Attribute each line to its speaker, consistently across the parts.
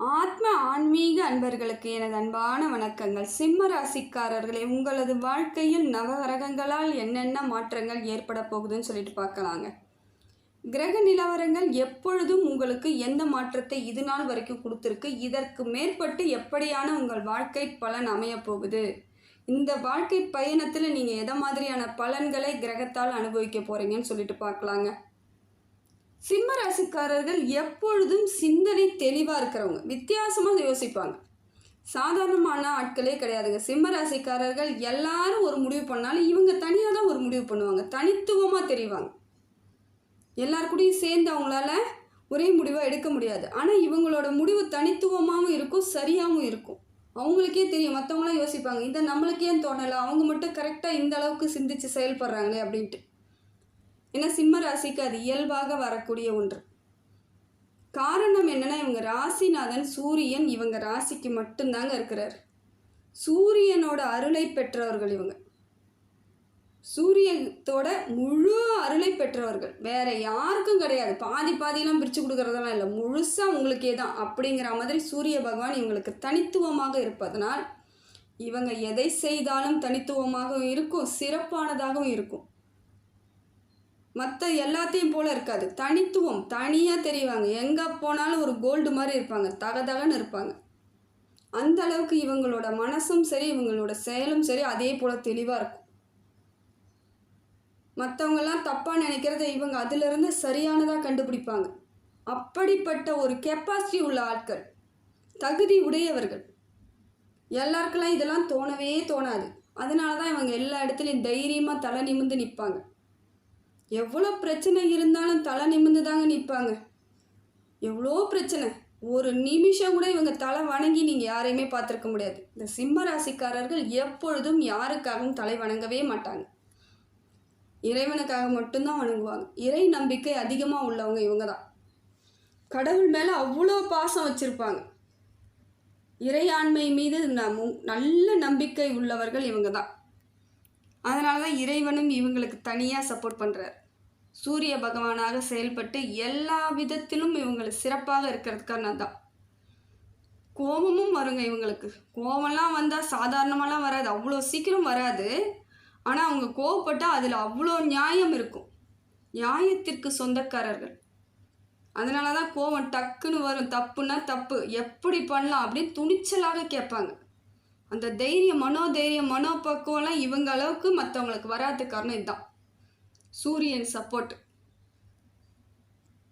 Speaker 1: ஆத்ம ஆன்மீக அன்பர்களுக்கு எனது அன்பான வணக்கங்கள். சிம்ம ராசிக்காரர்களே உங்களது வாழ்க்கையில் நவகிரகங்களால் என்னென்ன மாற்றங்கள் ஏற்பட போகுதுன்னு சொல்லிட்டு பார்க்கலாங்க. கிரக நிலவரங்கள் எப்பொழுதும் உங்களுக்கு எந்த மாற்றத்தை இது நாள் வரைக்கும் கொடுத்துருக்கு? இதற்கு மேற்பட்டு எப்படியான உங்கள் வாழ்க்கை பலன் அமைய போகுது? இந்த வாழ்க்கை பயணத்தில் நீங்கள் எதை மாதிரியான பலன்களை கிரகத்தால் அனுபவிக்க போகிறீங்கன்னு சொல்லிட்டு பார்க்கலாங்க. சிம்ம ராசிக்காரர்கள் எப்பொழுதும் சிந்தனை தெளிவாக இருக்கிறவங்க. வித்தியாசமாக யோசிப்பாங்க. சாதாரணமான ஆட்களே கிடையாதுங்க. சிம்ம ராசிக்காரர்கள் எல்லாரும் ஒரு முடிவு பண்ணாலும் இவங்க தனியாக தான் ஒரு முடிவு பண்ணுவாங்க. தனித்துவமாக தெரிவாங்க. எல்லார் கூடயும் சேர்ந்து அவங்களால ஒரே முடிவாக எடுக்க முடியாது. ஆனால் இவங்களோட முடிவு தனித்துவமாகவும் இருக்கும் சரியாகவும் இருக்கும். அவங்களுக்கே தெரியும். மற்றவங்களாம் யோசிப்பாங்க இதை நம்மளுக்கே தோணலை? அவங்க மட்டும் கரெக்டாக இந்த அளவுக்கு சிந்திச்சு செயல்படுறாங்களே அப்படின்ட்டு. ஏன்னா சிம்ம ராசிக்கு அது இயல்பாக வரக்கூடிய ஒன்று. காரணம் என்னென்னா இவங்க ராசிநாதன் சூரியன் இவங்க ராசிக்கு மட்டும்தாங்க இருக்கிறார். சூரியனோட அருளை பெற்றவர்கள் இவங்க. சூரியத்தோட முழு அருளை பெற்றவர்கள். வேற யாருக்கும் கிடையாது. பாதி பாதியெல்லாம் பிரித்து கொடுக்குறதெல்லாம் இல்லை. முழுசாக உங்களுக்கே தான் அப்படிங்கிற மாதிரி சூரிய பகவான் இவங்களுக்கு தனித்துவமாக இருப்பதனால் இவங்க எதை செய்தாலும் தனித்துவமாகவும் இருக்கும் சிறப்பானதாகவும் இருக்கும். மற்ற எல்லாத்தையும் போல இருக்காது. தனித்துவம். தனியாக தெரிவாங்க. எங்கே போனாலும் ஒரு கோல்டு மாதிரி இருப்பாங்க. தகதகன்னு இருப்பாங்க. அந்த அளவுக்கு இவங்களோட மனசும் சரி இவங்களோட செயலும் சரி அதே போல் தெளிவாக இருக்கும். மற்றவங்கெல்லாம் தப்பாக நினைக்கிறத இவங்க அதிலிருந்து சரியானதாக கண்டுபிடிப்பாங்க. அப்படிப்பட்ட ஒரு கெப்பாசிட்டி உள்ள ஆட்கள். தகுதி உடையவர்கள். எல்லாருக்கெல்லாம் இதெல்லாம் தோணவே தோணாது. அதனால தான் இவங்க எல்லா இடத்துலையும் தைரியமாக தலை நிமிந்து நிற்பாங்க எவ்வளோ பிரச்சனை இருந்தாலும் தலை நிமிந்து தாங்க நிற்பாங்க. எவ்வளோ பிரச்சனை. ஒரு நிமிஷம் கூட இவங்க தலை வணங்கி நீங்கள் யாரையுமே பார்த்துருக்க முடியாது. இந்த சிம்ம ராசிக்காரர்கள் எப்பொழுதும் யாருக்காகவும் தலை வணங்கவே மாட்டாங்க. இறைவனுக்காக மட்டும்தான் வணங்குவாங்க. இறை நம்பிக்கை அதிகமாக உள்ளவங்க இவங்க தான் கடவுள் மேலே அவ்வளோ பாசம் வச்சுருப்பாங்க. இறையாண்மை மீது நல்ல நம்பிக்கை உள்ளவர்கள் இவங்க தான் அதனால தான் இறைவனும் இவங்களுக்கு தனியாக சப்போர்ட் பண்ணுறார் சூரிய பகவானாக செயல்பட்டு எல்லா விதத்திலும் இவங்களை சிறப்பாக இருக்கிறதுக்கான தான். கோபமும் வருங்க இவங்களுக்கு. கோபம்லாம் வந்தால் சாதாரணமாலாம் வராது. அவ்வளோ சீக்கிரம் வராது. ஆனால் அவங்க கோவப்பட்டால் அதில் அவ்வளோ நியாயம் இருக்கும். நியாயத்திற்கு சொந்தக்காரர்கள். அதனால தான் கோவம் டக்குன்னு வரும். தப்புன்னா தப்பு. எப்படி பண்ணலாம் அப்படின்னு துணிச்சலாக கேட்பாங்க. அந்த தைரியம் மனோதைரியம் மனோபக்குவம்லாம் இவங்க அளவுக்கு மற்றவங்களுக்கு வராத காரணம் இதுதான். சூரியன் சப்போர்ட்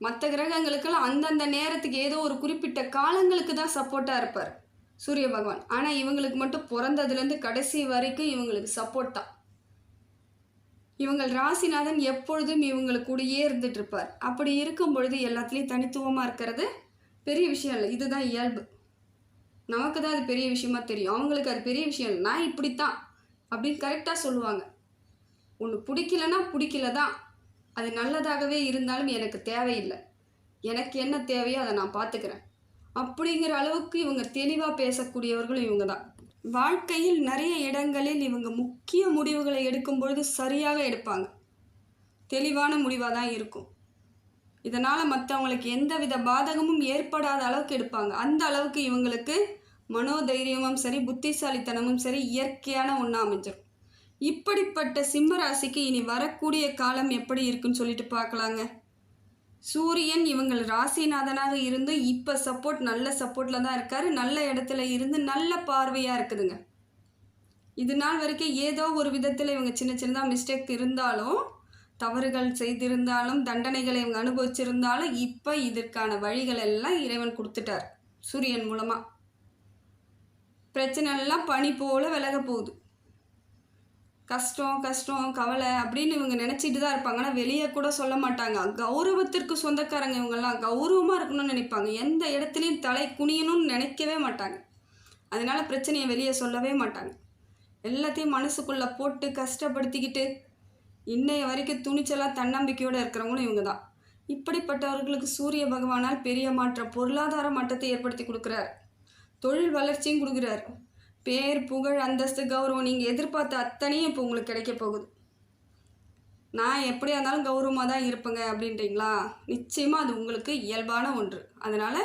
Speaker 1: மற்ற கிரகங்களுக்கெல்லாம் அந்தந்த நேரத்துக்கு ஏதோ ஒரு குறிப்பிட்ட காலங்களுக்கு தான் சப்போர்ட்டாக இருப்பார் சூரிய பகவான். ஆனால் இவங்களுக்கு மட்டும் பிறந்ததுலேருந்து கடைசி வரைக்கும் இவங்களுக்கு சப்போர்ட் தான். இவங்கள் ராசிநாதன் எப்பொழுதும் இவங்களுக்கு கூடயே இருந்துட்டு இருப்பார். அப்படி இருக்கும் பொழுது எல்லாத்துலேயும் தனித்துவமாக இருக்கிறது பெரிய விஷயம் இல்லை. இதுதான் இயல்பு. நமக்கு தான் அது பெரிய விஷயமா தெரியும். அவங்களுக்கு அது பெரிய விஷயம் இல்லை. நான் இப்படித்தான் அப்படின்னு கரெக்டாக சொல்லுவாங்க. ஒன்று பிடிக்கலன்னா பிடிக்கல தான் அது நல்லதாகவே இருந்தாலும் எனக்கு தேவையில்லை. எனக்கு என்ன தேவையோ அதை நான் பார்த்துக்கிறேன். அப்படிங்கிற அளவுக்கு இவங்க தெளிவாக பேசக்கூடியவர்களும் இவங்க தான் வாழ்க்கையில் நிறைய இடங்களில் இவங்க முக்கிய முடிவுகளை எடுக்கும் பொழுது சரியாக எடுப்பாங்க. தெளிவான முடிவாக தான் இருக்கும். இதனால் மற்றவங்களுக்கு எந்தவித பாதகமும் ஏற்படாத அளவுக்கு எடுப்பாங்க. அந்த அளவுக்கு இவங்களுக்கு மனோதைரியமும் சரி புத்திசாலித்தனமும் சரி இயற்கையான ஒன்றா அமைஞ்சிடும் இப்படிப்பட்ட சிம்ம ராசிக்கு இனி வரக்கூடிய காலம் எப்படி இருக்குன்னு சொல்லிட்டு பார்க்கலாங்க. சூரியன் இவங்கள் ராசிநாதனாக இருந்து இப்போ சப்போர்ட் நல்ல சப்போர்ட்டில் தான் இருக்கார். நல்ல இடத்துல இருந்து நல்ல பார்வையாக இருக்குதுங்க. இது நாள் வரைக்கும் ஏதோ ஒரு விதத்தில் இவங்க சின்ன சின்னதாக மிஸ்டேக் இருந்தாலும் தவறுகள் செய்திருந்தாலும் தண்டனைகளை இவங்க அனுபவிச்சிருந்தாலும் இப்போ இதற்கான வழிகள் எல்லாம் இறைவன் கொடுத்துட்டார் சூரியன் மூலமாக பிரச்சனை எல்லாம் பனி போல் விலக போகுது. கஷ்டம் கஷ்டம் கவலை அப்படின்னு இவங்க நினச்சிட்டு தான் இருப்பாங்க. ஆனால் வெளியே கூட சொல்ல மாட்டாங்க. கௌரவத்திற்கு சொந்தக்காரங்க இவங்கெல்லாம் கௌரவமாக இருக்கணும்னு நினைப்பாங்க. எந்த இடத்துலையும் தலை குனியணும்னு நினைக்கவே மாட்டாங்க. அதனால் பிரச்சனையை வெளியே சொல்லவே மாட்டாங்க. எல்லாத்தையும் மனசுக்குள்ளே போட்டு கஷ்டப்படுத்திக்கிட்டு இன்னைய வரைக்கும் துணிச்சலாக தன்னம்பிக்கையோடு இருக்கிறவங்களும் இவங்க தான் இப்படிப்பட்டவர்களுக்கு சூரிய பகவானால் பெரிய மாற்ற பொருளாதார மட்டத்தை ஏற்படுத்தி கொடுக்குறார். தொழில் வளர்ச்சியும் கொடுக்குறார். பேர் புகழ் அந்தஸ்து கௌரவம் நீங்கள் எதிர்பார்த்த அத்தனையும் இப்போ உங்களுக்கு கிடைக்க போகுது. நான் எப்படியா இருந்தாலும் கௌரவமாக தான் இருப்பேங்க அப்படின்றீங்களா? நிச்சயமாக அது உங்களுக்கு இயல்பான ஒன்று. அதனால்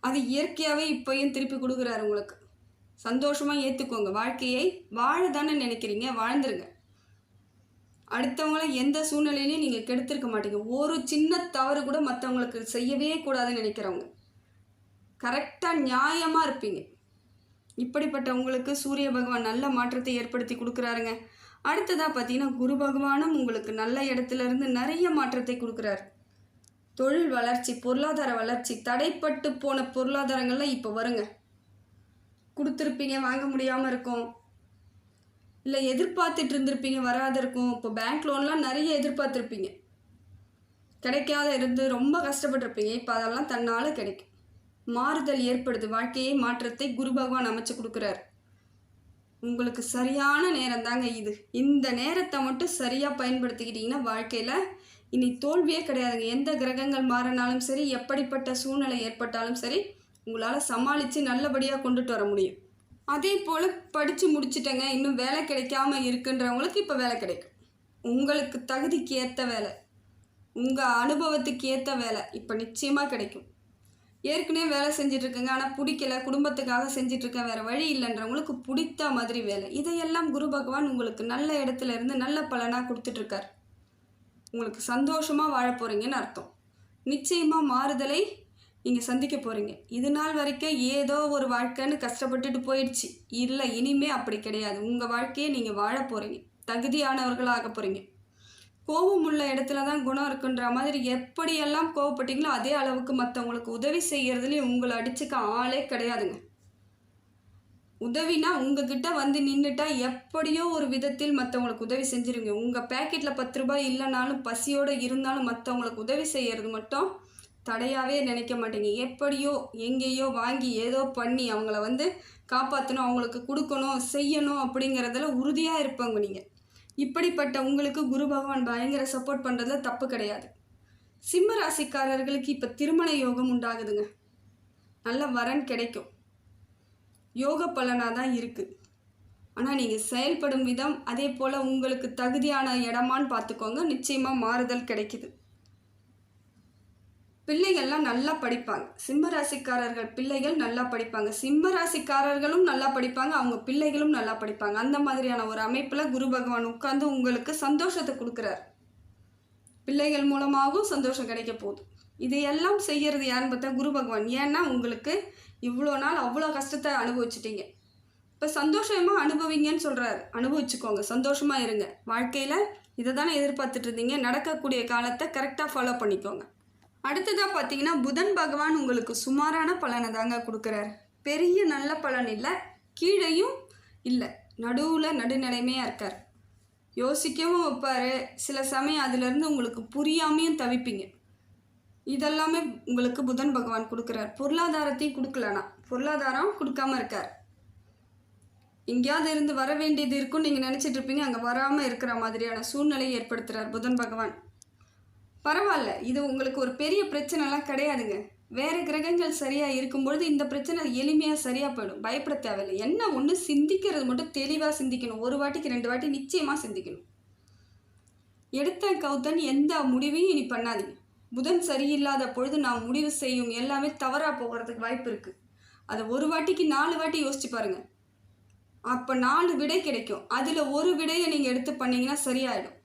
Speaker 1: அது இயற்கையாகவே இப்போயும் திருப்பி கொடுக்குறாரு உங்களுக்கு. சந்தோஷமாக ஏற்றுக்கோங்க வாழ்க்கையை வாழ தானே நினைக்கிறீங்க? வாழ்ந்துருங்க. அடுத்தவங்கள எந்த சூழ்நிலையிலையும் நீங்கள் கெடுத்திருக்க மாட்டீங்க. ஒரு சின்ன தவறு கூட மற்றவங்களுக்கு செய்யவே கூடாதுன்னு நினைக்கிறவங்க. கரெக்டாக நியாயமாக இருப்பீங்க. இப்படிப்பட்ட உங்களுக்கு சூரிய பகவான் நல்ல மாற்றத்தை ஏற்படுத்தி கொடுக்குறாருங்க. அடுத்ததாக பார்த்தீங்கன்னா குரு பகவானும் உங்களுக்கு நல்ல இடத்துல இருந்து நிறைய மாற்றத்தை கொடுக்குறாரு. தொழில் வளர்ச்சி பொருளாதார வளர்ச்சி தடைப்பட்டு போன பொருளாதாரங்கள்லாம் இப்போ வருங்க. கொடுத்துருப்பீங்க வாங்க முடியாமல் இருக்கும். இல்லை எதிர்பார்த்துட்டு இருந்திருப்பீங்க வராத இருக்கும். இப்போ பேங்க் லோன்லாம் நிறைய எதிர்பார்த்துருப்பீங்க. கிடைக்காத இருந்து ரொம்ப கஷ்டப்பட்டிருப்பீங்க. இப்போ அதெல்லாம் தன்னால் கிடைக்கும். மாறுதல் ஏற்படுது. வாழ்க்கையை மாற்றத்தை குரு பகவான் அமைச்சு கொடுக்குறாரு. உங்களுக்கு சரியான நேரம் தாங்க இது. இந்த நேரத்தை மட்டும் சரியாக பயன்படுத்திக்கிட்டிங்கன்னா வாழ்க்கையில் இனி தோல்வியே கிடையாதுங்க. எந்த கிரகங்கள் மாறினாலும் சரி எப்படிப்பட்ட சூழ்நிலை ஏற்பட்டாலும் சரி உங்களால் சமாளித்து நல்லபடியாக கொண்டுட்டு வர முடியும். அதே போல் படித்து முடிச்சிட்டேங்க. இன்னும் வேலை கிடைக்காம இருக்குன்றவங்களுக்கு இப்போ வேலை கிடைக்கும். உங்களுக்கு தகுதிக்கு ஏற்ற வேலை உங்கள் அனுபவத்துக்கு ஏற்ற வேலை இப்போ நிச்சயமாக கிடைக்கும். ஏற்கனவே வேலை செஞ்சிட்ருக்கேங்க ஆனால் பிடிக்கல குடும்பத்துக்காக செஞ்சிட்ருக்கேன் வேறு வழி இல்லைன்றவங்களுக்கு பிடித்த மாதிரி வேலை. இதையெல்லாம் குரு பகவான் உங்களுக்கு நல்ல இடத்துல இருந்து நல்ல பலனாக கொடுத்துட்ருக்கார் உங்களுக்கு சந்தோஷமாக வாழ போகிறீங்கன்னு அர்த்தம். நிச்சயமாக மாறுதலை நீங்கள் சந்திக்க போகிறீங்க இது நாள் வரைக்கும் ஏதோ ஒரு வாழ்க்கைன்னு கஷ்டப்பட்டுட்டு போயிடுச்சு. இல்லை இனிமே அப்படி கிடையாது. உங்கள் வாழ்க்கையை நீங்கள் வாழ போகிறீங்க தகுதியானவர்களாக போகிறீங்க கோபம் உள்ள இடத்துல தான் குணம் இருக்குன்ற மாதிரி எப்படியெல்லாம் கோவப்பட்டீங்களோ அதே அளவுக்கு மற்றவங்களுக்கு உதவி செய்கிறதுலையும் உங்களை அடிச்சுக்க ஆளே கிடையாதுங்க. உதவினா உங்ககிட்ட வந்து நின்றுட்டா எப்படியோ ஒரு விதத்தில் மற்றவங்களுக்கு உதவி செஞ்சுருங்க உங்கள் பேக்கெட்டில் பத்து ரூபாய் இல்லைனாலும் பசியோடு இருந்தாலும் மற்றவங்களுக்கு உதவி செய்கிறது மட்டும் தடையாகவே நினைக்க மாட்டீங்க. எப்படியோ எங்கேயோ வாங்கி ஏதோ பண்ணி அவங்கள வந்து காப்பாற்றணும் அவங்களுக்கு கொடுக்கணும் செய்யணும் அப்படிங்கிறதுல உறுதியாக இருப்பாங்க நீங்கள் இப்படிப்பட்ட உங்களுக்கு குரு பகவான் பயங்கர சப்போர்ட் பண்ணுறதுல தப்பு கிடையாது. சிம்ம ராசிக்காரர்களுக்கு இப்போ திருமண யோகம் உண்டாகுதுங்க. நல்ல வரன் கிடைக்கும். யோக பலனாக தான் இருக்குது ஆனால் நீங்கள் செயல்படும் விதம் அதே போல் உங்களுக்கு தகுதியான இடமான்னு பார்த்துக்கோங்க. நிச்சயமாக மாறுதல் கிடைக்குது. பிள்ளைகள்லாம் நல்லா படிப்பாங்க. சிம்ம ராசிக்காரர்கள் பிள்ளைகள் நல்லா படிப்பாங்க. சிம்ம ராசிக்காரர்களும் நல்லா படிப்பாங்க. அவங்க பிள்ளைகளும் நல்லா படிப்பாங்க. அந்த மாதிரியான ஒரு அமைப்பில் குரு பகவான் உட்கார்ந்து உங்களுக்கு சந்தோஷத்தை கொடுக்குறார். பிள்ளைகள் மூலமாகவும் சந்தோஷம் கிடைக்க போகுது. இதையெல்லாம் செய்கிறது யாருன்னு பார்த்தா குரு பகவான். ஏன்னா உங்களுக்கு இவ்வளோ நாள் அவ்வளோ கஷ்டத்தை அனுபவிச்சிட்டிங்க. இப்போ சந்தோஷமாக அனுபவிங்கன்னு சொல்கிறாரு அனுபவிச்சுக்கோங்க. சந்தோஷமாக இருங்க. வாழ்க்கையில் இதை தானே எதிர்பார்த்துட்டு இருந்தீங்க. நடக்கக்கூடிய காலத்தை கரெக்டாக ஃபாலோ பண்ணிக்கோங்க. அடுத்ததாக பார்த்தீங்கன்னா புதன் பகவான் உங்களுக்கு சுமாரான பலனை தாங்க கொடுக்குறாரு. பெரிய நல்ல பலன் இல்லை கீழையும் இல்லை நடுவில் நடுநிலைமையாக இருக்கார். யோசிக்கவும் வைப்பார். சில சமயம் அதுலேருந்து உங்களுக்கு புரியாமையும் தவிப்பீங்க. இதெல்லாமே உங்களுக்கு புதன் பகவான் கொடுக்குறார். பொருளாதாரத்தையும் கொடுக்கலனா பொருளாதாரம் கொடுக்காம இருக்கார். எங்கேயாவது இருந்து வர வேண்டியது இருக்குன்னு நீங்கள் நினச்சிட்டு இருப்பீங்க. அங்கே வராமல் இருக்கிற மாதிரியான சூழ்நிலையை ஏற்படுத்துகிறார் புதன் பகவான். பரவாயில்ல. இது உங்களுக்கு ஒரு பெரிய பிரச்சனைலாம் கிடையாதுங்க. வேறு கிரகங்கள் சரியாக இருக்கும்பொழுது இந்த பிரச்சனை எளிமையாக சரியாக போயிடும். பயப்பட தேவையில்லை. என்ன ஒன்று சிந்திக்கிறது மட்டும் தெளிவாக சிந்திக்கணும். ஒரு வாட்டிக்கு ரெண்டு வாட்டி நிச்சயமாக சிந்திக்கணும். எடுத்த கௌதன் எந்த முடிவையும் இனி பண்ணாதீங்க. புதன் சரியில்லாத பொழுது நாம் முடிவு செய்யும் எல்லாமே தவறாக போகிறதுக்கு வாய்ப்பு இருக்குது அதை ஒரு வாட்டிக்கு நாலு வாட்டி யோசிச்சு பாருங்கள் அப்போ நாலு விடை கிடைக்கும். அதில் ஒரு விடையை நீங்கள் எடுத்து பண்ணிங்கன்னா சரியாயிடும்.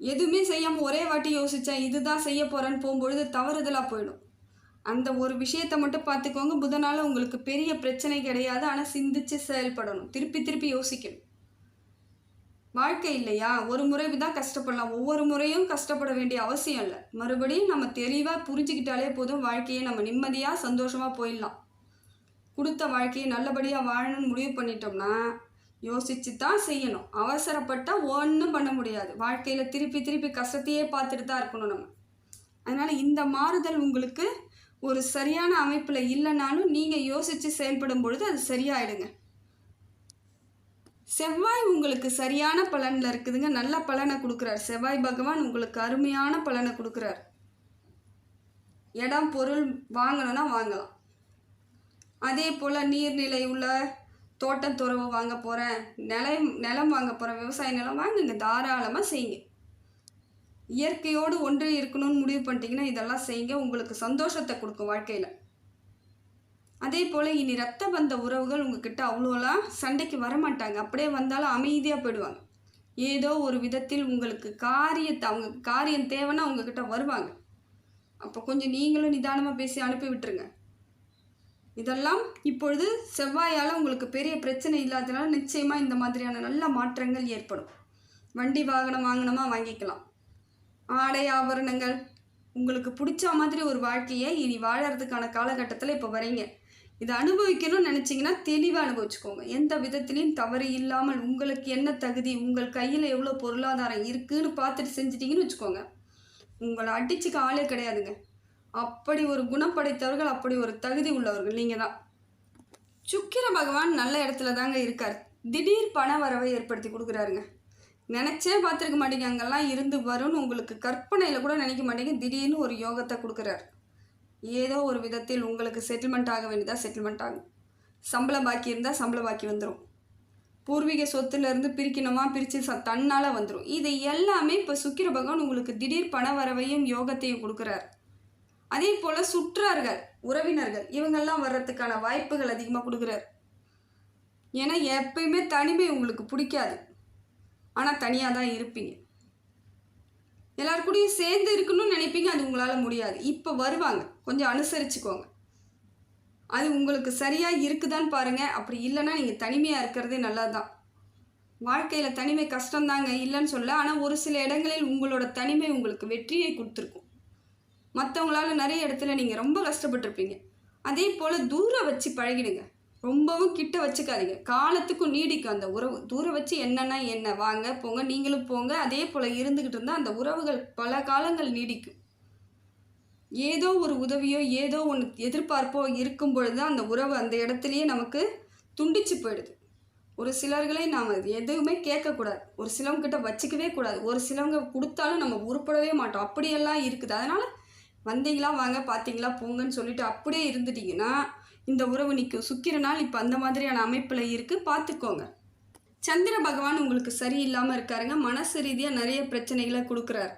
Speaker 1: எதுவுமே செய்யாமல் ஒரே வாட்டி யோசித்தேன் இதுதான் செய்ய போகிறேன்னு போகும்பொழுது தவறுதலாக போயிடும். அந்த ஒரு விஷயத்தை மட்டும் பார்த்துக்கோங்க. புதனால் உங்களுக்கு பெரிய பிரச்சனை கிடையாது. ஆனால் சிந்திச்சு செயல்படணும். திருப்பி திருப்பி யோசிக்கணும். வாழ்க்கை இல்லையா? ஒரு முறை தான் கஷ்டப்படலாம். ஒவ்வொரு முறையும் கஷ்டப்பட வேண்டிய அவசியம் இல்லை. மறுபடியும் நம்ம தெளிவாக புரிஞ்சுக்கிட்டாலே போதும். வாழ்க்கையை நம்ம நிம்மதியாக சந்தோஷமாக போயிடலாம். கொடுத்த வாழ்க்கையை நல்லபடியாக வாழணும்னு முடிவு பண்ணிட்டோம்னா யோசிச்சு தான் செய்யணும். அவசரப்பட்டால் ஒன்றும் பண்ண முடியாது. வாழ்க்கையில் திருப்பி திருப்பி கஷ்டத்தையே பார்த்துட்டு தான் இருக்கணும் நம்ம. அதனால் இந்த மாறுதல் உங்களுக்கு ஒரு சரியான அமைப்பில் இல்லைனாலும் நீங்கள் யோசித்து செயல்படும் பொழுது அது சரியாயிடுங்க. செவ்வாய் உங்களுக்கு சரியான பலனில் இருக்குதுங்க. நல்ல பலனை கொடுக்குறார். செவ்வாய் பகவான் உங்களுக்கு அருமையான பலனை கொடுக்குறார். இடம் பொருள் வாங்கணும்னா வாங்கலாம். அதே போல் நீர்நிலை உள்ள தோட்டத்துறவு வாங்க போகிறேன் நிலம் நிலம் வாங்க போகிறேன் விவசாய நிலம் வாங்குங்க தாராளமாக செய்யுங்க. இயற்கையோடு ஒன்றே இருக்கணும்னு முடிவு பண்ணிட்டீங்கன்னா இதெல்லாம் செய்யுங்க உங்களுக்கு சந்தோஷத்தை கொடுக்கும் வாழ்க்கையில். அதே போல் இனி ரத்த பந்த உறவுகள் உங்ககிட்ட அவ்வளோலாம் சண்டைக்கு வரமாட்டாங்க. அப்படியே வந்தாலும் அமைதியாக போயிடுவாங்க. ஏதோ ஒரு விதத்தில் உங்களுக்கு காரியத்தை அவங்க காரியம் தேவைன்னா அவங்கக்கிட்ட வருவாங்க. அப்போ கொஞ்சம் நீங்களும் நிதானமாக பேசி அனுப்பி விட்டுருங்க. இதெல்லாம் இப்பொழுது செவ்வாயால் உங்களுக்கு பெரிய பிரச்சனை இல்லாததுனால நிச்சயமாக இந்த மாதிரியான நல்ல மாற்றங்கள் ஏற்படும். வண்டி வாகனம் வாங்கினோமா வாங்கிக்கலாம். ஆடை ஆபரணங்கள். உங்களுக்கு பிடிச்ச மாதிரி ஒரு வாழ்க்கையை இனி வாழறதுக்கான காலகட்டத்தில் இப்போ வரீங்க. இதை அனுபவிக்கணும்னு நினச்சிங்கன்னா தெளிவாக அனுபவிச்சுக்கோங்க. எந்த விதத்துலேயும் தவறு இல்லாமல் உங்களுக்கு என்ன தகுதி உங்கள் கையில் எவ்வளோ பொருளாதாரம் இருக்குதுன்னு பார்த்துட்டு செஞ்சிட்டிங்கன்னு வச்சுக்கோங்க. உங்களை அடிச்சுக்க ஆளே கிடையாதுங்க. அப்படி ஒரு குணம் படைத்தவர்கள் அப்படி ஒரு தகுதி உள்ளவர்கள் நீங்கள் தான் சுக்கிர பகவான் நல்ல இடத்துல தாங்க இருக்கார். திடீர் பண வரவை ஏற்படுத்தி கொடுக்குறாருங்க. நினச்சே பார்த்துருக்க மாட்டீங்க. அங்கெல்லாம் இருந்து வரும்னு உங்களுக்கு கற்பனையில் கூட நினைக்க மாட்டீங்க. திடீர்னு ஒரு யோகத்தை கொடுக்குறாரு. ஏதோ ஒரு விதத்தில் உங்களுக்கு செட்டில்மெண்ட் ஆக வேண்டியதாக செட்டில்மெண்ட் ஆகும். சம்பளம் பாக்கி இருந்தால் சம்பள பாக்கி வந்துடும் பூர்வீக சொத்துலேருந்து பிரிக்கணுமா பிரித்து ச தன்னால் வந்துடும் இது எல்லாமே இப்போ சுக்கிர பகவான் உங்களுக்கு திடீர் பண வரவையும் யோகத்தையும் கொடுக்குறாரு. அதே போல் சுற்றார்கள் உறவினர்கள் இவங்கெல்லாம் வர்றதுக்கான வாய்ப்புகள் அதிகமாக கொடுக்குறாரு. ஏன்னா எப்பயுமே தனிமை உங்களுக்கு பிடிக்காது. ஆனால் தனியாக தான் இருப்பீங்க. எல்லார் கூடயும் சேர்ந்து இருக்கணும்னு நினைப்பீங்க அது உங்களால் முடியாது. இப்போ வருவாங்க. கொஞ்சம் அனுசரிச்சுக்கோங்க. அது உங்களுக்கு சரியாக இருக்குதான்னு பாருங்கள் அப்படி இல்லைன்னா நீங்கள் தனிமையாக இருக்கிறதே நல்லா தான் வாழ்க்கையில் தனிமை கஷ்டம்தாங்க இல்லைன்னு சொல்ல ஆனால் ஒரு சில இடங்களில் உங்களோட தனிமை உங்களுக்கு வெற்றியை கொடுத்துருக்கும். மற்றவங்களால நிறைய இடத்துல நீங்கள் ரொம்ப கஷ்டப்பட்டுருப்பீங்க. அதே போல் தூரம் வச்சு பழகிடுங்க. ரொம்பவும் கிட்ட வச்சுக்காதீங்க. காலத்துக்கும் நீடிக்கும் அந்த உறவு. தூரம் வச்சு என்னன்னா என்ன? வாங்க போங்க நீங்களும் போங்க. அதே போல் இருந்துக்கிட்டு இருந்தால் அந்த உறவுகள் பல காலங்கள் நீடிக்கும். ஏதோ ஒரு உதவியோ ஏதோ ஒன்று எதிர்பார்ப்போ இருக்கும் பொழுது அந்த உறவு அந்த இடத்துலையே நமக்கு துண்டிச்சு போயிடுது. ஒரு சிலர்களை நாம் எதுவுமே கேட்கக்கூடாது. ஒரு சிலவங்க கிட்ட வச்சுக்கவே கூடாது. ஒரு சிலவங்க கொடுத்தாலும் நம்ம உருப்படவே மாட்டோம். அப்படியெல்லாம் இருக்குது. அதனால் வந்தீங்களா வாங்க பார்த்தீங்களா போங்கன்னு சொல்லிட்டு அப்படியே இருந்துட்டீங்கன்னா இந்த உறவு நிற்கும் சுக்கிரனால் இப்போ அந்த மாதிரியான அமைப்பில் இருக்குது பார்த்துக்கோங்க சந்திர பகவான் உங்களுக்கு சரியில்லாமல் இருக்காருங்க. மனசு ரீதியாக நிறைய பிரச்சனைகளை கொடுக்குறாரு.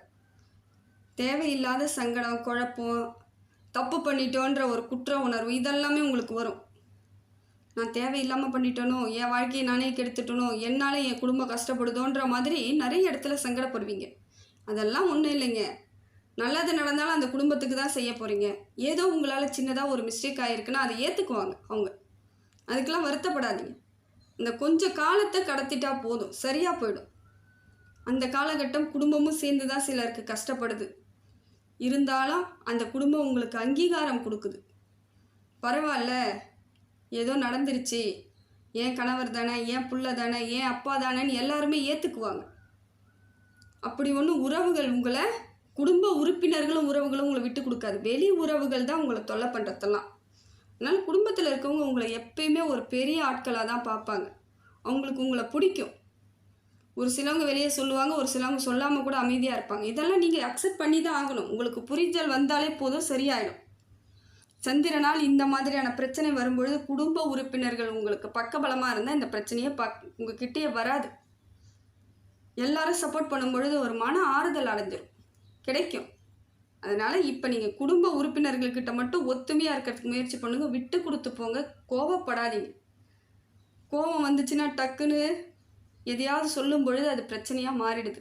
Speaker 1: தேவையில்லாத சங்கடம் குழப்பம் தப்பு பண்ணிட்டோன்ற ஒரு குற்ற உணர்வு இதெல்லாமே உங்களுக்கு வரும். நான் தேவையில்லாமல் பண்ணிட்டனோ என் வாழ்க்கையை நானே கெடுத்துட்டனோ என்னால் என் குடும்பம் கஷ்டப்படுதோன்ற மாதிரி நிறைய இடத்துல சங்கடப்படுவீங்க. அதெல்லாம் ஒன்றும் இல்லைங்க. நல்லது நடந்தாலும் அந்த குடும்பத்துக்கு தான் செய்ய போகிறீங்க ஏதோ உங்களால் சின்னதாக ஒரு மிஸ்டேக் ஆகிருக்குன்னா அதை ஏற்றுக்குவாங்க அவங்க. அதுக்கெல்லாம் வருத்தப்படாதீங்க. இந்த கொஞ்சம் காலத்தை கடத்திட்டா போதும். சரியாக போயிடும். அந்த காலகட்டம் குடும்பமும் சேர்ந்து தான் சிலருக்கு கஷ்டப்படுது. இருந்தாலும் அந்த குடும்பம் உங்களுக்கு அங்கீகாரம் கொடுக்குது. பரவாயில்ல. ஏதோ நடந்துருச்சு. ஏன் கணவர் தானே ஏன் புள்ள தானே ஏன் அப்பா தானேன்னு எல்லாருமே ஏற்றுக்குவாங்க அப்படி ஒன்றும் உறவுகள் உங்களை குடும்ப உறுப்பினர்களும் உறவுகளும் உங்களை விட்டு கொடுக்காது. வெளி உறவுகள் தான் உங்களை தொல்லை பண்ணுறதெல்லாம் அதனால் குடும்பத்தில் இருக்கவங்க உங்களை எப்பயுமே ஒரு பெரிய ஆட்களாக தான் பார்ப்பாங்க. அவங்களுக்கு உங்களை பிடிக்கும். ஒரு சிலவங்க வெளியே சொல்லுவாங்க ஒரு சிலவங்க சொல்லாமல் கூட அமைதியாக இருப்பாங்க. இதெல்லாம் நீங்கள் அக்செப்ட் பண்ணி தான் ஆகணும். உங்களுக்கு புரிதல் வந்தாலே போதும் சரியாயிடும். சந்திரனால் இந்த மாதிரியான பிரச்சனை வரும்பொழுது குடும்ப உறுப்பினர்கள் உங்களுக்கு பக்கபலமாக இருந்தால் இந்த பிரச்சனையே பக் உங்ககிட்டயே வராது. எல்லாரும் சப்போர்ட் பண்ணும் பொழுது ஒரு மன ஆறுதல் அடைஞ்சிடும் கிடைக்கும். அதனால் இப்போ நீங்கள் குடும்ப உறுப்பினர்கள்கிட்ட மட்டும் ஒத்துமையாக இருக்கிறதுக்கு முயற்சி பண்ணுங்கள் விட்டு கொடுத்து போங்க. கோவப்படாதீங்க. கோபம் வந்துச்சுன்னா டக்குன்னு எதையாவது சொல்லும் பொழுது அது பிரச்சனையாக மாறிடுது.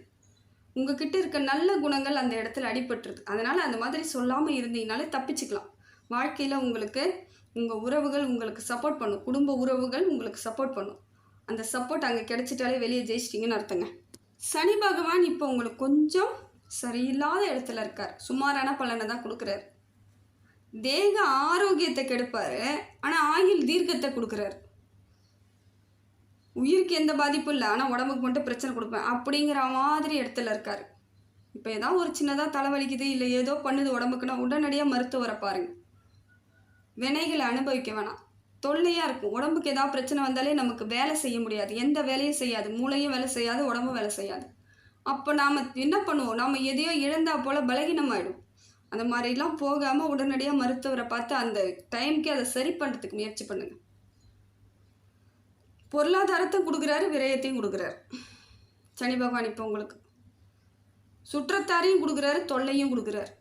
Speaker 1: உங்ககிட்ட இருக்க நல்ல குணங்கள் அந்த இடத்துல அடிபட்டுருது. அதனால் அந்த மாதிரி சொல்லாமல் இருந்தீங்கனாலே தப்பிச்சுக்கலாம். வாழ்க்கையில் உங்களுக்கு உங்கள் உறவுகள் உங்களுக்கு சப்போர்ட் பண்ணும். குடும்ப உறவுகள் உங்களுக்கு சப்போர்ட் பண்ணும். அந்த சப்போர்ட் அங்கே கிடைச்சிட்டாலே வெளியே ஜெயிச்சிட்டிங்கன்னு அர்த்தங்க. சனி பகவான் இப்போ உங்களுக்கு கொஞ்சம் சரியில்லாத இடத்துல இருக்கார். சுமாரான பலனை தான் கொடுக்குறாரு. தேக ஆரோக்கியத்தை கெடுப்பார். ஆனால் ஆயுள் தீர்க்கத்தை கொடுக்குறாரு. உயிருக்கு எந்த பாதிப்பும் இல்லை. ஆனால் உடம்புக்கு மட்டும் பிரச்சனை கொடுப்பேன் அப்படிங்கிற மாதிரி இடத்துல இருக்கார். இப்போ ஏதாவது ஒரு சின்னதாக தலைவலிக்குது இல்லை ஏதோ பண்ணுது உடம்புக்குன்னா உடனடியாக மருத்துவரை பாருங்க. வினைகளை அனுபவிக்க வேணாம். தொல்லையாக இருக்கும். உடம்புக்கு ஏதாவது பிரச்சனை வந்தாலே நமக்கு வேலை செய்ய முடியாது. எந்த வேலையும் செய்யாது. மூளையும் வேலை செய்யாது. உடம்பும் வேலை செய்யாது. அப்போ நாம் என்ன பண்ணுவோம்? நாம் எதையோ இழந்தா போல் பலகீனமாயிடும். அந்த மாதிரிலாம் போகாமல் உடனடியாக மருத்துவரை பார்த்து அந்த டைம்க்கே அதை சரி பண்ணுறதுக்கு முயற்சி பண்ணுங்க. பொருளாதாரத்தை கொடுக்குறாரு விரயத்தையும் கொடுக்குறாரு. சனி பகவான் இப்போ உங்களுக்கு சுற்றத்தாரையும் கொடுக்குறாரு தொல்லையும் கொடுக்குறாரு.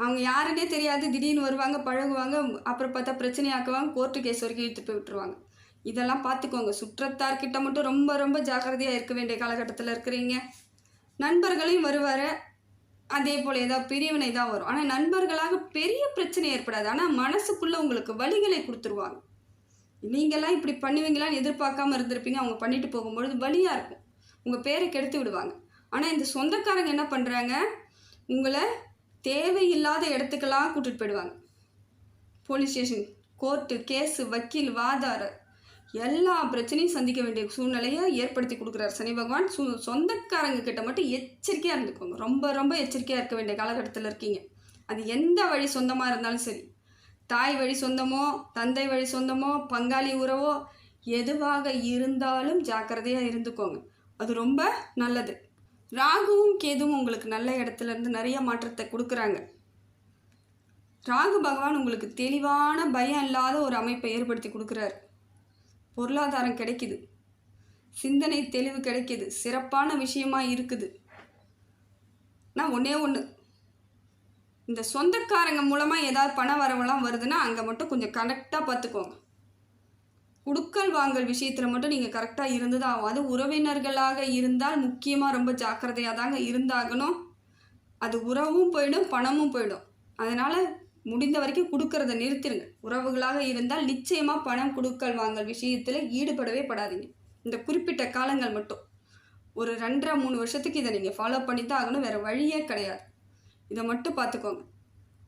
Speaker 1: அவங்க யாருன்னே தெரியாது. திடீர்னு வருவாங்க பழகுவாங்க அப்புறம் பார்த்தா பிரச்சனையாக்குவாங்க கோர்ட்டு கேஸ் வரைக்கும் இழுத்து போய் விட்டுருவாங்க. இதெல்லாம் பார்த்துக்கோங்க. சுற்றத்தார்கிட்ட மட்டும் ரொம்ப ரொம்ப ஜாக்கிரதையாக இருக்க வேண்டிய காலகட்டத்தில் இருக்கிறீங்க. நண்பர்களையும் வருவார். அதே போல் ஏதாவது பிரிவினை தான் வரும். ஆனால் நண்பர்களாக பெரிய பிரச்சனை ஏற்படாது. ஆனால் மனசுக்குள்ளே உங்களுக்கு வழிகளை கொடுத்துருவாங்க. நீங்கள்லாம் இப்படி பண்ணுவீங்களான்னு எதிர்பார்க்காம இருந்திருப்பீங்க. அவங்க பண்ணிட்டு போகும்பொழுது வழியாக இருக்கும். உங்கள் பேரை கெடுத்து விடுவாங்க. ஆனால் இந்த சொந்தக்காரங்க என்ன பண்ணுறாங்க உங்களை தேவையில்லாத இடத்துக்கெல்லாம் கூட்டிகிட்டு போயிடுவாங்க. போலீஸ் ஸ்டேஷன் கோர்ட்டு கேஸு வக்கீல் வாதார எல்லா பிரச்சனையும் சந்திக்க வேண்டிய சூழ்நிலையை ஏற்படுத்தி கொடுக்குறாரு சனி பகவான். சு சொந்தக்காரங்க கிட்ட மட்டும் எச்சரிக்கையாக இருந்துக்கோங்க. ரொம்ப ரொம்ப எச்சரிக்கையாக இருக்க வேண்டிய காலகட்டத்தில் இருக்கீங்க. அது எந்த வழி சொந்தமாக இருந்தாலும் சரி. தாய் வழி சொந்தமோ தந்தை வழி சொந்தமோ பங்காளி உறவோ எதுவாக இருந்தாலும் ஜாக்கிரதையாக இருந்துக்கோங்க. அது ரொம்ப நல்லது. ராகுவும் கேதுவும் உங்களுக்கு நல்ல இடத்துல இருந்து நிறைய மாற்றத்தை கொடுக்குறாங்க. ராகு பகவான் உங்களுக்கு தெளிவான பயம் இல்லாத ஒரு அமைப்பை ஏற்படுத்தி கொடுக்குறாரு. பொருளாதாரம் கிடைக்குது. சிந்தனை தெளிவு கிடைக்கிது. சிறப்பான விஷயமா இருக்குது. நான் ஒன்றே ஒன்று இந்த சொந்தக்காரங்க மூலமாக ஏதாவது பண வரவெல்லாம் வருதுன்னா அங்கே மட்டும் கொஞ்சம் கரெக்டாக பார்த்துக்கோங்க. குடுக்கல் வாங்கல் விஷயத்தில் மட்டும் நீங்கள் கரெக்டாக இருந்து தான் ஆகும் அது உறவினர்களாக இருந்தால் முக்கியமாக ரொம்ப ஜாக்கிரதையாக தாங்க இருந்தாகணும். அது உறவும் போயிடும் பணமும் போயிடும். அதனால் முடிந்த வரைக்கும் கொடுக்கறத நிறுத்திடுங்க உறவுகளாக இருந்தால் நிச்சயமாக பணம் கொடுக்கல் வாங்கல் விஷயத்தில் ஈடுபடவே படாதீங்க. இந்த குறிப்பிட்ட காலங்கள் மட்டும். ஒரு ரெண்டரை மூணு வருஷத்துக்கு இதை நீங்கள் ஃபாலோ பண்ணி தான் ஆகணும். வேறு வழியே கிடையாது. இதை மட்டும் பார்த்துக்கோங்க.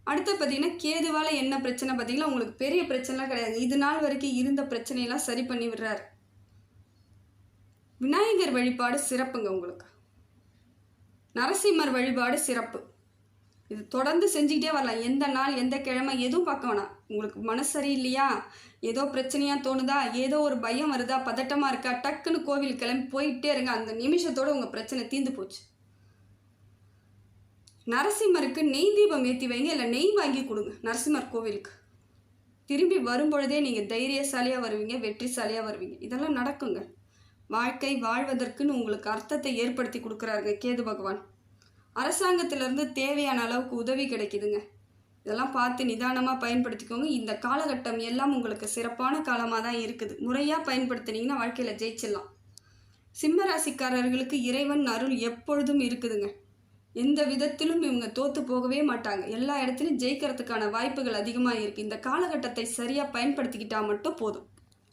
Speaker 1: அடுத்து பார்த்தீங்கன்னா கேதுவால் என்ன பிரச்சனை பார்த்தீங்கன்னா உங்களுக்கு பெரிய பிரச்சனைலாம் கிடையாது. இது நாள் வரைக்கும் இருந்த பிரச்சனையெல்லாம் சரி பண்ணி விடுறாரு. விநாயகர் வழிபாடு சிறப்புங்க உங்களுக்கு. நரசிம்மர் வழிபாடு சிறப்பு. இது தொடர்ந்து செஞ்சுக்கிட்டே வரலாம். எந்த நாள் எந்த கிழமை எதுவும் பார்க்க வேணாம். உங்களுக்கு மனசு சரியில்லையா? ஏதோ பிரச்சனையாக தோணுதா? ஏதோ ஒரு பயம் வருதா? பதட்டமாக இருக்கா? டக்குன்னு கோவில் கிளம்பி போயிட்டே இருங்க. அந்த நிமிஷத்தோட உங்கள் பிரச்சனை தீர்ந்து போச்சு. நரசிம்மருக்கு நெய் தீபம் ஏற்றி வைங்க இல்லை நெய் வாங்கி கொடுங்க நரசிம்மர் கோவிலுக்கு. திரும்பி வரும்பொழுதே நீங்கள் தைரியசாலியாக வருவீங்க வெற்றிசாலியாக வருவீங்க. இதெல்லாம் நடக்குங்க. வாழ்க்கை வாழ்வதற்குன்னு உங்களுக்கு அர்த்தத்தை ஏற்படுத்தி கொடுக்குறாருங்க கேது பகவான். அரசாங்கத்திலேருந்து தேவையான அளவுக்கு உதவி கிடைக்குதுங்க. இதெல்லாம் பார்த்து நிதானமாக பயன்படுத்திக்கோங்க. இந்த காலகட்டம் எல்லாம் உங்களுக்கு சிறப்பான காலமாக தான் இருக்குது. முறையாக பயன்படுத்தினீங்கன்னா வாழ்க்கையில் ஜெயிச்சிடலாம். சிம்ம ராசிக்காரர்களுக்கு இறைவன் அருள் எப்பொழுதும் இருக்குதுங்க. எந்த விதத்திலும் இவங்க தோற்று போகவே மாட்டாங்க. எல்லா இடத்துலையும் ஜெயிக்கிறதுக்கான வாய்ப்புகள் அதிகமாக இருக்குது இந்த காலகட்டத்தை சரியாக பயன்படுத்திக்கிட்டால் மட்டும் போதும்.